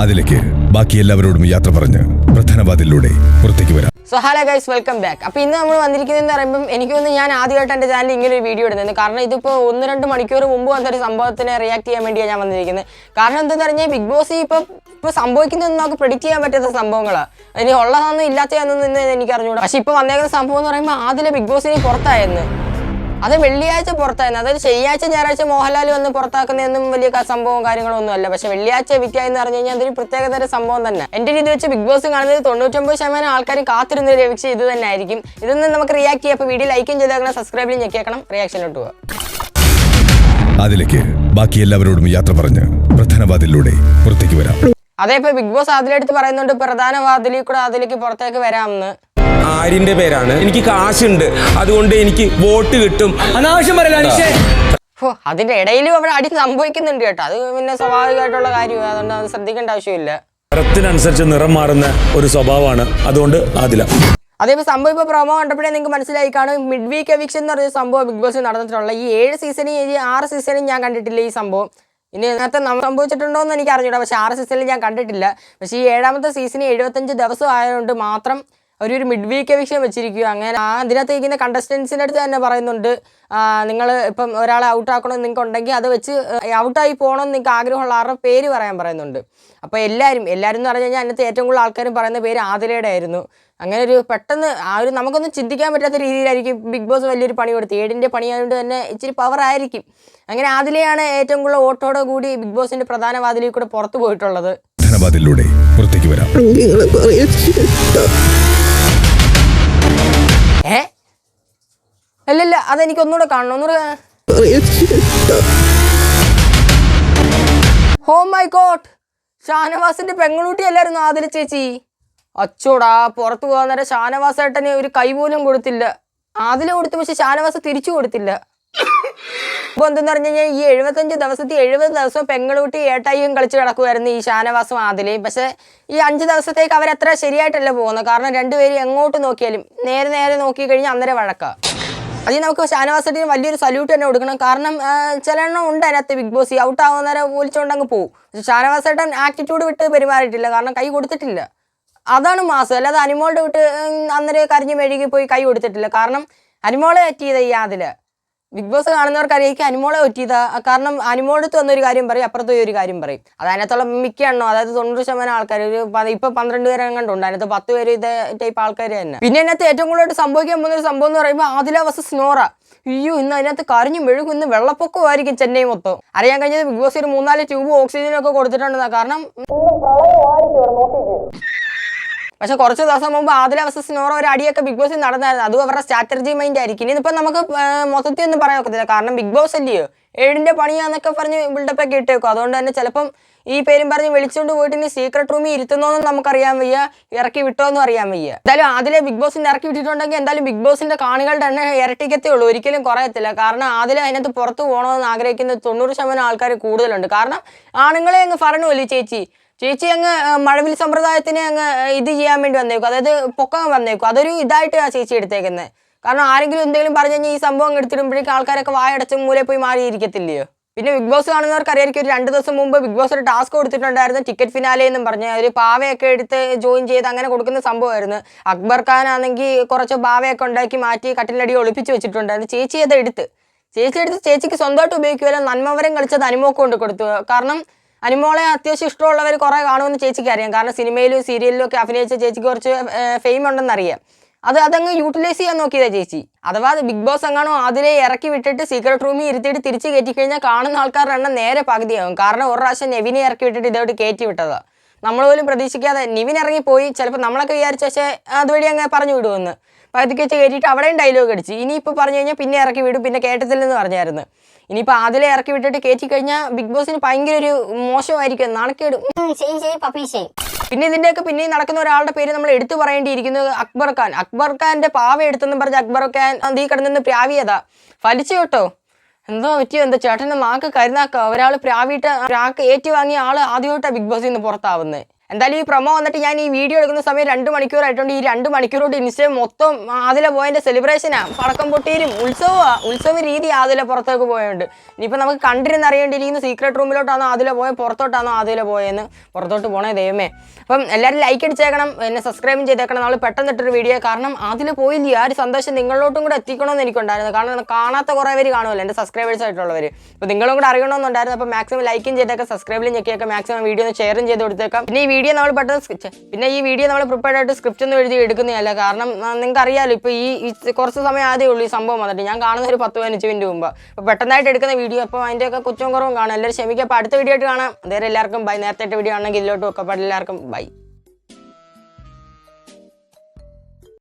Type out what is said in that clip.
അതിലേക്ക് ബാക്കി എല്ലാവരോടും യാത്ര പറഞ്ഞ് പ്രധാനവാതിലൂടെ പുറത്തേക്ക് വരാം. So hello guys welcome back അപ്പോൾ ഇന്ന് നമ്മൾ വന്നിരിക്കുന്നതെന്ന് പറയുമ്പോൾ എനിക്ക് തോന്നുന്നു ഞാൻ ആദ്യമായിട്ട് എന്റെ ചാനലിൽ ഇങ്ങനെ ഒരു വീഡിയോ ഇടുന്നത്. കാരണം ഇതിപ്പോൾ ഒന്ന് രണ്ട് മണിക്കൂർ മുമ്പ് വന്നൊരു സംഭവത്തിന് റിയാക്ട് ചെയ്യാൻ വേണ്ടിയാണ് ഞാൻ വന്നിരിക്കുന്നത്. കാരണം എന്താണെന്ന് പറഞ്ഞാൽ ബിഗ് ബോസ് ഇപ്പോൾ ഇപ്പോൾ സംഭവിക്കുന്നതെന്ന് നമുക്ക് പ്രിഡിക്റ്റ് ചെയ്യാൻ പറ്റാത്ത സംഭവങ്ങളാണ് ഇനി ഉള്ളതാണെന്നും ഇല്ലാത്തതാണെന്നും എനിക്ക് അറിഞ്ഞുകൂടാ പക്ഷേ ഇപ്പോൾ വന്നേക്കുന്ന സംഭവം എന്ന് പറയുമ്പോൾ ആദ്യം ബിഗ് ബോസിന് പുറത്തായെന്ന്. അത് വെള്ളിയാഴ്ച പുറത്തായിരുന്നു. അതായത് ശനിയാഴ്ച ഞായറാഴ്ച മോഹൻലാൽ വന്ന് പുറത്താക്കുന്നതൊന്നും വലിയ സംഭവം കാര്യങ്ങളൊന്നും അല്ല പക്ഷെ വെള്ളിയാഴ്ച വിറ്റായി എന്ന് പറഞ്ഞു കഴിഞ്ഞാൽ അതൊരു പ്രത്യേകതര സംഭവം തന്നെ. എന്റെ രീതി വെച്ച് ബിഗ് ബോസ് കാണുന്നത് തൊണ്ണൂറ്റൊമ്പത് ശതമാനം ആൾക്കാർ കാത്തിരുന്ന ലഭിച്ച് ഇത് തന്നെ ആയിരിക്കും. ഇതൊന്നും നമുക്ക് റിയാക്ട് ചെയ്യാം. അപ്പോൾ വീഡിയോ ലൈക്കും ചെയ്തേക്കണം സബ്സ്ക്രൈബിലും ഞെക്കിയേക്കണം റിയാക്ഷൻ ഇട്ടു അതിലേക്ക് ബാക്കി എല്ലാവരോടും യാത്ര പറഞ്ഞ് പ്രധാനവാദിലൂടെ പുറത്തേക്ക് വരാം. അതേ ബിഗ് ബോസ് അതിലെടുത്ത് പറയുന്നുണ്ട് പ്രധാന വാതിലിൽ കൂടെ അതിലേക്ക് പുറത്തേക്ക് വരാമെന്ന് ആര്യന്റെ പേരാണ്. എനിക്ക് കാശുണ്ട്. അതുകൊണ്ട് എനിക്ക് വോട്ട് കിട്ടും. അനാവശ്യം പറയല അതിന്റെ ഇടയിലും അവിടെ അടി സംഭവിക്കുന്നുണ്ട് കേട്ടോ. അത് പിന്നെ സ്വാഭാവികമായിട്ടുള്ള കാര്യമാണ്. അതുകൊണ്ട് അത് ശ്രദ്ധിക്കേണ്ട ആവശ്യമില്ല. നിറത്തിനനുസരിച്ച് നിറം മാറുന്ന ഒരു സ്വഭാവമാണ്. അതുകൊണ്ട് അതില അതേപോലെ സംഭവം ഇപ്പോൾ പ്രൊമോ കണ്ടപ്പോഴേ നിങ്ങൾക്ക് മനസ്സിലായി. കാണും മിഡ് വീക്ക് എവിക്ഷൻ എന്ന് പറഞ്ഞ സംഭവം ബിഗ് ബോസിൽ നടന്നിട്ടുള്ള ഈ ഏഴ് സീസണും ഈ ആറ് സീസണും ഞാൻ കണ്ടിട്ടില്ല ഈ സംഭവം. ഇനി നേരത്തെ നമ്മൾ സംഭവിച്ചിട്ടുണ്ടോ എന്ന് എനിക്ക് അറിഞ്ഞൂടാ പക്ഷേ ആറ് സീസണിൽ ഞാൻ കണ്ടിട്ടില്ല. പക്ഷേ ഈ ഏഴാമത്തെ സീസണിൽ എഴുപത്തഞ്ച് ദിവസം ആയതുകൊണ്ട് മാത്രം അവരൊരു മിഡ് വീക്ക് വിഷയം വെച്ചിരിക്കുക അങ്ങനെ ആ അതിനകത്ത് ഇരിക്കുന്ന കണ്ടസ്റ്റൻസിന്റെ അടുത്ത് തന്നെ പറയുന്നുണ്ട് നിങ്ങൾ ഇപ്പം ഒരാളെ ഔട്ട് ഔട്ടാക്കണമെന്ന് നിങ്ങൾക്ക് ഉണ്ടെങ്കിൽ അത് വെച്ച് ഔട്ടായി പോകണമെന്ന് നിങ്ങൾക്ക് ആഗ്രഹമുള്ള ആരുടെ പേര് പറയാൻ പറയുന്നുണ്ട്. അപ്പോൾ എല്ലാവരും എല്ലാവരും എന്ന് പറഞ്ഞു കഴിഞ്ഞാൽ അതിനകത്ത് ഏറ്റവും കൂടുതൽ ആൾക്കാരും പറയുന്ന പേര് ആതിരയുടെ ആയിരുന്നു. അങ്ങനെ ഒരു പെട്ടെന്ന് ആ ഒരു നമുക്കൊന്നും ചിന്തിക്കാൻ പറ്റാത്ത രീതിയിലായിരിക്കും ബിഗ് ബോസ് വലിയൊരു പണി കൊടുത്ത് ഏടിന്റെ പണിയായതുകൊണ്ട് തന്നെ ഇച്ചിരി പവർ ആയിരിക്കും. അങ്ങനെ ആതിലെയാണ് ഏറ്റവും കൂടുതൽ വോട്ടോടെ കൂടി ബിഗ് ബോസിന്റെ പ്രധാന വാതിലിൽ കൂടെ പുറത്തു പോയിട്ടുള്ളത്. പ്രധാനവാതിലൂടെ പുറത്തേക്ക് വരാം. അല്ലല്ല അതെനിക്ക് ഒന്നുകൂടെ കാണണം. ഒന്നുകൂടെ ഹോ മൈ ഗോഡ് ഷാനവാസിന്റെ പെങ്ങളൂട്ടി അല്ലായിരുന്നു ആദര ചേച്ചി? അച്ചോടാ പുറത്തു പോകാൻ നേരം ഷാനവാസ് ഏട്ടന് ഒരു കൈ പോലും കൊടുത്തില്ല. ആദില കൊടുത്തു പക്ഷെ ഷാനവാസ് തിരിച്ചു കൊടുത്തില്ല. അപ്പോൾ എന്തെന്ന് പറഞ്ഞു കഴിഞ്ഞാൽ ഈ എഴുപത്തഞ്ച് ദിവസത്തെ എഴുപത് ദിവസം പെങ്ങളൂട്ടി ഏട്ടായിയും കളിച്ച് കിടക്കുമായിരുന്നു ഈ ഷാനവാസും ആദിലയും. പക്ഷേ ഈ അഞ്ച് ദിവസത്തേക്ക് അവരത്ര ശരിയായിട്ടല്ല പോകുന്നത്. കാരണം രണ്ടുപേരും എങ്ങോട്ട് നോക്കിയാലും നേരെ നേരെ നോക്കി കഴിഞ്ഞാൽ അന്നേരം വഴക്കാം. അതിൽ നമുക്ക് ഷാനവാസത്തിന് വലിയൊരു സല്യൂട്ട് തന്നെ കൊടുക്കണം. കാരണം ആ, ചില എണ്ണം ഉണ്ട് അതിനകത്ത് ബിഗ് ബോസ് ഔട്ട് ആവുന്നേരം പോലിച്ചുകൊണ്ട് അങ്ങ് പോകും ഷാനവാസേട്ടൻ ആറ്റിറ്റ്യൂഡ് വിട്ട് പെരുമാറിയിട്ടില്ല. കാരണം കൈ കൊടുത്തിട്ടില്ല. അതാണ് മാസം. അല്ലാതെ അനിമോളുടെ വിട്ട് അന്നേരം കരഞ്ഞു മെഴുകി പോയി കൈ കൊടുത്തിട്ടില്ല. കാരണം അനിമോളെ പറ്റിയത് ഈ അതിൽ ബിഗ് ബോസ് കാണുന്നവർക്ക് അറിയാം അനിമോളെ പറ്റിയതാ കാരണം അനിമോളുടെ വന്ന വന്നൊരു കാര്യം പറയും അപ്പുറത്ത് ഒരു കാര്യം പറയും. അത് അതിനകത്തുള്ള മിക്ക എണ്ണോ അതായത് തൊണ്ണൂറ് ശതമാനം ആൾക്കാർ ഒരു ഇപ്പൊ പന്ത്രണ്ട് പേരെ കണ്ടുണ്ട് അതിനകത്ത് പത്ത് പേര് ഇതേ ടൈപ്പ് ആൾക്കാർ തന്നെ. പിന്നെ അതിനകത്ത് ഏറ്റവും കൂടുതൽ സംഭവിക്കാൻ പോകുന്ന ഒരു സംഭവം എന്ന് പറയുമ്പോൾ ആദില വസസ് നോറ. അയ്യോ ഇന്ന് അതിനകത്ത് കരഞ്ഞു മെഴുകും ഇന്ന് വെള്ളപ്പൊക്കമായിരിക്കും ചെന്നൈ മൊത്തം. അറിയാൻ കഴിഞ്ഞത് ബിഗ് ബോസ് ഒരു മൂന്നാൽ ട്യൂബ് ഓക്സിജനൊക്കെ കൊടുത്തിട്ടുണ്ടെന്നാ. കാരണം പക്ഷെ കുറച്ച് ദിവസം മുമ്പ് ആദില വസസ് നോറ ഒരു അടിയൊക്കെ ബിഗ് ബോസിൽ നടന്നായിരുന്നു. അതും അവരുടെ സ്ട്രാറ്റജി മൈൻഡ് ആയിരിക്കും. ഇനിയിപ്പോൾ നമുക്ക് മൊത്തത്തിൽ ഒന്നും പറയാൻ ഒക്കത്തില്ല. കാരണം ബിഗ് ബോസ് അല്ലയോ? ഏഴിന്റെ പണിയാന്നൊക്കെ പറഞ്ഞ് ബിൽഡപ്പ് ഒക്കെ ഇട്ടേക്കും അതുകൊണ്ട് തന്നെ ചിലപ്പം ഈ പേരും പറഞ്ഞ് വിളിച്ചുകൊണ്ട് പോയിട്ട് ഇനി സീക്രട്ട് റൂമിൽ ഇരുത്തുന്നോന്നും നമുക്കറിയാൻ വയ്യ. ഇറക്കി വിട്ടോ വിട്ടോന്നും അറിയാൻ വയ്യ. എന്തായാലും ആദില ബിഗ് ബോസിന്റെ ഇറക്കി വിട്ടിട്ടുണ്ടെങ്കിൽ എന്തായാലും ബിഗ് ബോസിന്റെ കാണികളുടെ എണ്ണം ഇരട്ടിക്കത്തേ ഉള്ളൂ. ഒരിക്കലും കുറയത്തില്ല. കാരണം ആദില അതിനകത്ത് പുറത്ത് പോകണമെന്ന് ആഗ്രഹിക്കുന്ന തൊണ്ണൂറ് ശതമാനം ആൾക്കാർ കൂടുതലുണ്ട്. കാരണം ആണുങ്ങളെ അങ്ങ് പറഞ്ഞുമല്ലോ ചേച്ചി. ചേച്ചി അങ്ങ് മഴവിൽ സമ്പ്രദായത്തിന് അങ്ങ് ഇത് ചെയ്യാൻ വേണ്ടി വന്നേക്കും. അതായത് പൊക്കം വന്നേക്കും. അതൊരു ഇതായിട്ട് ആ ചേച്ചി എടുത്തേക്കുന്നത് കാരണം ആരെങ്കിലും എന്തെങ്കിലും പറഞ്ഞു കഴിഞ്ഞാൽ ഈ സംഭവം അങ്ങ് എടുത്തിടുമ്പോഴേക്കും ആൾക്കാരൊക്കെ വായടച്ച് മൂലയിൽ പോയി മാറിയിരിക്കത്തില്ലയോ? പിന്നെ ബിഗ് ബോസ് കാണുന്നവർക്ക് അറിയായിരിക്കും ഒരു രണ്ട് ദിവസം മുമ്പ് ബിഗ് ബോസ് ഒരു ടാസ്ക് കൊടുത്തിട്ടുണ്ടായിരുന്നു ടിക്കറ്റ് ഫിനാലെ എന്നും പറഞ്ഞ്. ഒരു പാവയൊക്കെ എടുത്ത് ജോയിൻ ചെയ്ത് അങ്ങനെ കൊടുക്കുന്ന സംഭവമായിരുന്നു. അക്ബർ ഖാൻ ആണെങ്കിൽ കുറച്ച് പാവയൊക്കെ ഉണ്ടാക്കി മാറ്റി കട്ടിലടി ഒളിപ്പിച്ച് വെച്ചിട്ടുണ്ടായിരുന്നു. ചേച്ചി അത് എടുത്ത്. ചേച്ചി എടുത്ത് ചേച്ചിക്ക് സ്വന്തമായിട്ട് ഉപയോഗിക്കുമല്ലോ നന്മവരം കളിച്ചത് അനുമോക്ക് കൊണ്ട് കൊടുത്തു. കാരണം അനുമോളെ അത്യാവശ്യം ഇഷ്ടമുള്ളവർ കുറേ കാണുമെന്ന് ചേച്ചിക്ക് അറിയാം. കാരണം സിനിമയിലും സീരിയലിലും ഒക്കെ അഭിനയിച്ച ചേച്ചിക്ക് കുറച്ച് ഫെയിം ഉണ്ടെന്ന് അറിയാം. അത് അതങ്ങ് യൂട്ടിലൈസ് ചെയ്യാൻ നോക്കിയതാ ചേച്ചി. അഥവാ ബിഗ് ബോസ് എങ്ങാണോ അതിലെ ഇറക്കി വിട്ടിട്ട് സീക്രട്ട് റൂമിൽ ഇരുത്തിയിട്ട് തിരിച്ച് കയറ്റി കഴിഞ്ഞാൽ കാണുന്ന ആൾക്കാരുടെ എണ്ണം നേരെ പകുതിയാകും. കാരണം ഒരു പ്രാവശ്യം നെവിനെ ഇറക്കി വിട്ടിട്ട് ഇതോട്ട് കയറ്റി വിട്ടതാ. നമ്മൾ പോലും പ്രതീക്ഷിക്കാതെ നിവിൻ ഇറങ്ങിപ്പോയി. ചിലപ്പോൾ നമ്മളൊക്കെ വിചാരിച്ച പക്ഷേ അതുവഴി അങ്ങ് പറഞ്ഞു വിടുമെന്ന്. പകുതിക്ക് വെച്ച് കയറ്റിയിട്ട് അവിടെയും ഡയലോഗ് അടിച്ച്. ഇനിയിപ്പോൾ പറഞ്ഞു കഴിഞ്ഞാൽ പിന്നെ ഇറക്കി വിടും പിന്നെ കേട്ടത്തില്ലെന്ന് പറഞ്ഞായിരുന്നു. ഇനിയിപ്പോൾ അതിലെ ഇറക്കി വിട്ടിട്ട് കയറ്റി കഴിഞ്ഞാൽ ബിഗ് ബോസിന് ഭയങ്കര ഒരു മോശമായിരിക്കും. നാണക്കേട്. പിന്നെ ഇതിന്റെയൊക്കെ പിന്നെ നടക്കുന്ന ഒരാളുടെ പേര് നമ്മൾ എടുത്തു പറയേണ്ടിയിരിക്കുന്നത് അക്ബർ ഖാൻ. അക്ബർ ഖാന്റെ പാവ എടുത്തെന്ന് പറഞ്ഞ് അക്ബർ ഖാൻ അതീ കിടന്നു പ്രാവിയതാ. ഫലിച്ചു കേട്ടോ. എന്തോ പറ്റിയോ? എന്താ ചേട്ടന്റെ മാക്ക് കരുനാക്ക. ഒരാൾ പ്രാവിയിട്ട് പ്രാക്ക് ഏറ്റുവാങ്ങിയ ആൾ ആദ്യമായിട്ടാണ് ബിഗ് ബോസിൽ നിന്ന് പുറത്താവുന്നത് എന്തായാലും ഈ പ്രൊമോ വന്നിട്ട് ഞാൻ ഈ വീഡിയോ എടുക്കുന്ന സമയം രണ്ട് മണിക്കൂറായിട്ടുണ്ട് ഈ രണ്ട് മണിക്കൂറോട് ഇൻസ്റ്റ മൊത്തം ആദില പോയതിന്റെ സെലിബ്രേഷനാണ് പടക്കം പൊട്ടിയിലും ഉത്സവമാണ് ഉത്സവ രീതി ആദില പുറത്തേക്ക് പോയുണ്ട്. ഇനിയിപ്പോൾ നമുക്ക് കണ്ടിരുന്ന് അറിയേണ്ടിയിരിക്കുന്ന സീക്രട്ട് റൂമിലോട്ടാണോ ആദില പോയത് പുറത്തോട്ടാണോ ആദില പോയെന്ന്. പുറത്തോട്ട് പോണേ ദൈവമേ. അപ്പം എല്ലാവരും ലൈക്ക് അടിച്ചേക്കണം എന്നെ സബ്സ്ക്രൈബും ചെയ്തേക്കണം. നമ്മൾ പെട്ടെന്ന് ഇട്ടൊരു വീഡിയോ കാരണം അതിൽ പോയില്ല. ആ ഒരു സന്തോഷം നിങ്ങളിലോട്ടും കൂടെ എത്തിക്കണമെന്ന് എനിക്കുണ്ടായിരുന്നു. കാരണം കാണാത്ത കുറേ പേര് കാണുമല്ലോ എന്റെ സബ്സ്ക്രൈബേഴ്സ് ആയിട്ടുള്ളവർ അപ്പോൾ നിങ്ങളും കൂടെ അറിയണമെന്നുണ്ടായിരുന്നു അപ്പോൾ മാക്സിമം ലൈക്കും ചെയ്തേക്കാം സബ്സ്ക്രൈബിലും ചെക്കിയൊക്കെ മാക്സിമം വീഡിയോ ഒന്ന് ഷെയറും ചെയ്ത് കൊടുത്തേക്കാം. പിന്നെ ഈ വീഡിയോ നമ്മൾ പെട്ടെന്ന് സ്കിച്ച് പിന്നെ ഈ വീഡിയോ നമ്മൾ പ്രിപ്പയർഡ് ആയിട്ട് സ്ക്രിപ്റ്റ് ഒന്നും എഴുതി എടുക്കുന്നതല്ല. കാരണം നിങ്ങൾക്ക് അറിയാമല്ലോ ഇപ്പോൾ ഈ കുറച്ച് സമയം ആദ്യമേ ഉള്ളൂ ഈ സംഭവം വന്നിട്ട്. ഞാൻ കാണുന്ന ഒരു പത്ത് പതിനഞ്ച് മിനിറ്റ് മുമ്പ്. അപ്പോൾ പെട്ടെന്നായിട്ട് എടുക്കുന്ന വീഡിയോ അപ്പോൾ അതിന്റെയൊക്കെ കുറ്റവും കുറവും കാണാം. എല്ലാവരും ക്ഷമിക്കുക. അപ്പോൾ അടുത്ത വീഡിയോ ആയിട്ട് കാണാം. അതേ എല്ലാവർക്കും ബൈ നേരത്തെ വീഡിയോ ആണെങ്കിൽ ഇതിലോട്ട് ഒക്കെ എല്ലാവർക്കും ബൈ